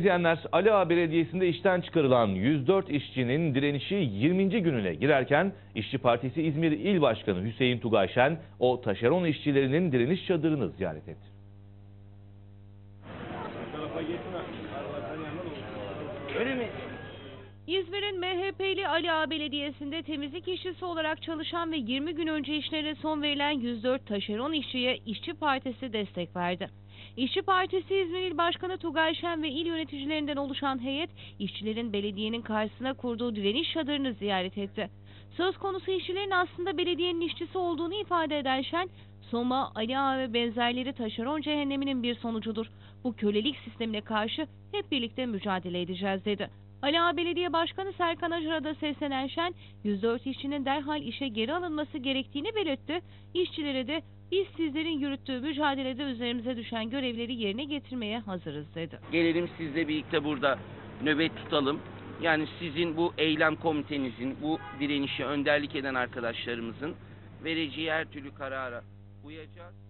İzleyenler Ali Ağa Belediyesi'nde işten çıkarılan 104 işçinin direnişi 20. gününe girerken İşçi Partisi İzmir İl Başkanı Hüseyin Tugayşen o taşeron işçilerinin direniş çadırını ziyaret etti. İzmir'in MHP'li Ali Ağa Belediyesi'nde temizlik işçisi olarak çalışan ve 20 gün önce işlerine son verilen 104 taşeron işçiye İşçi Partisi destek verdi. İşçi Partisi İzmir İl Başkanı Tugay Şen ve il yöneticilerinden oluşan heyet, işçilerin belediyenin karşısına kurduğu direniş çadırını ziyaret etti. Söz konusu işçilerin aslında belediyenin işçisi olduğunu ifade eden Şen, Soma, Ali Ağa ve benzerleri taşeron cehenneminin bir sonucudur. Bu kölelik sistemine karşı hep birlikte mücadele edeceğiz dedi. Ali Ağa Belediye Başkanı Serkan Acar'a da seslenen Şen, 104 işçinin derhal işe geri alınması gerektiğini belirtti. İşçilere de biz sizlerin yürüttüğü mücadelede üzerimize düşen görevleri yerine getirmeye hazırız dedi. Gelelim sizle birlikte burada nöbet tutalım. Yani sizin bu eylem komitenizin, bu direnişe önderlik eden arkadaşlarımızın vereceği her türlü karara uyacağız.